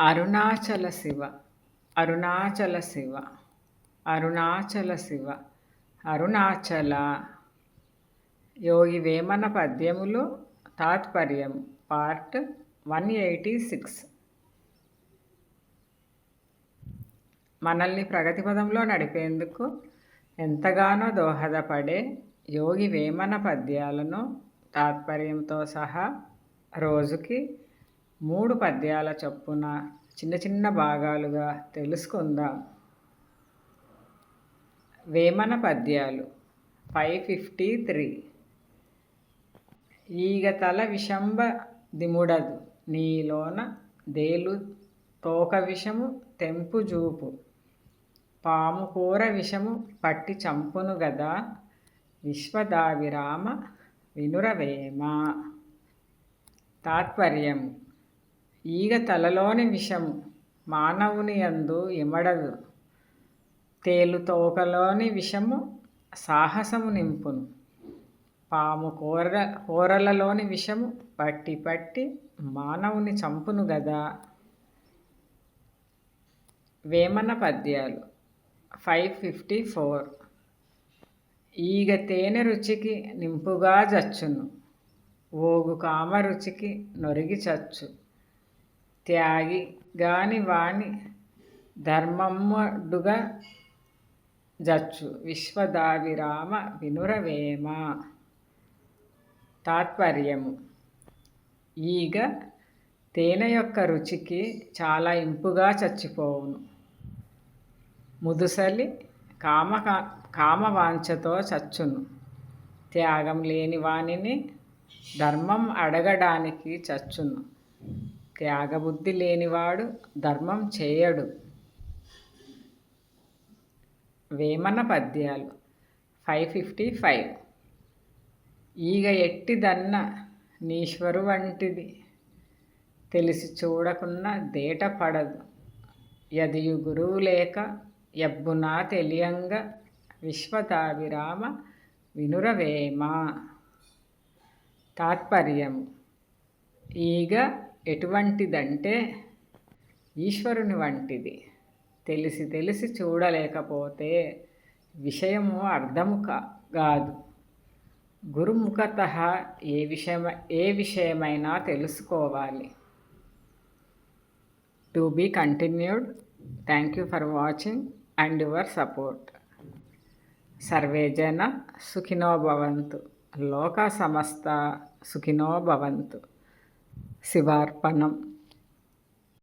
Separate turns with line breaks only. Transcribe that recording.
అరుణాచల శివ అరుణాచల శివ అరుణాచల శివ అరుణాచల. యోగి వేమన పద్యములు తాత్పర్యం part one eighty six. మనల్ని ప్రగతి పదంలో నడిపేందుకు ఎంతగానో దోహదపడే యోగి వేమన పద్యాలను తాత్పర్యంతో సహా రోజుకి మూడు పద్యాల చొప్పున చిన్న చిన్న భాగాలుగా తెలుసుకుందాం. వేమన పద్యాలు ఫైవ్ ఫిఫ్టీ త్రీ ఈగ తల విషంబ దిముడదు నీలోన దేలు తోక విషము తెంపు జూపు. పాము కూర విషము పట్టి చంపును గదా విశ్వదావిరామ వినురవేమ. తాత్పర్యం ఈగ తలలోని విషము మానవుని అందు ఇమడదు. తేలుతోకలోని విషము సాహసము నింపును. పాము కూర కూరలలోని విషము పట్టి పట్టి మానవుని చంపును గదా. వేమన పద్యాలు ఫైవ్ ఫిఫ్టీ ఫోర్. ఈగ తేనె రుచికి నింపుగా జచ్చును. ఓగు కామ రుచికి నొరిగి చచ్చు. త్యాగి గాని వాణి ధర్మమ్మడుగా జచ్చు. విశ్వదావిరామ వినురవేమ. తాత్పర్యము. ఈగ తేనె యొక్క రుచికి చాలా ఇంపుగా చచ్చిపోవును. ముదుసలి కామ కామవాంఛతో చచ్చును. త్యాగం లేని వాణిని ధర్మం అడగడానికి చచ్చును. త్యాగబుద్ధి లేనివాడు ధర్మం చేయడు. వేమన పద్యాలు ఫైవ్ ఫిఫ్టీ ఫైవ్. ఈగ ఎట్టిదన్న నీశ్వరు వంటిది. తెలిసి చూడకున్న దేట పడదు. యదియు గురువు లేక ఎబ్బునా తెలియంగా విశ్వతావిరామ వినురవేమ? తాత్పర్యము. ఈగ ఎటువంటిదంటే ఈశ్వరుని వంటిది. తెలిసి తెలిసి చూడలేకపోతే విషయము అర్థము కాదు. గురుముఖత ఏ విషయ ఏ విషయమైనా తెలుసుకోవాలి. To be continued. Thank you for watching and your support. Survey జన సుఖినో భవంతు. లోక సమస్త సుఖినో భవంతు. శివార్పణం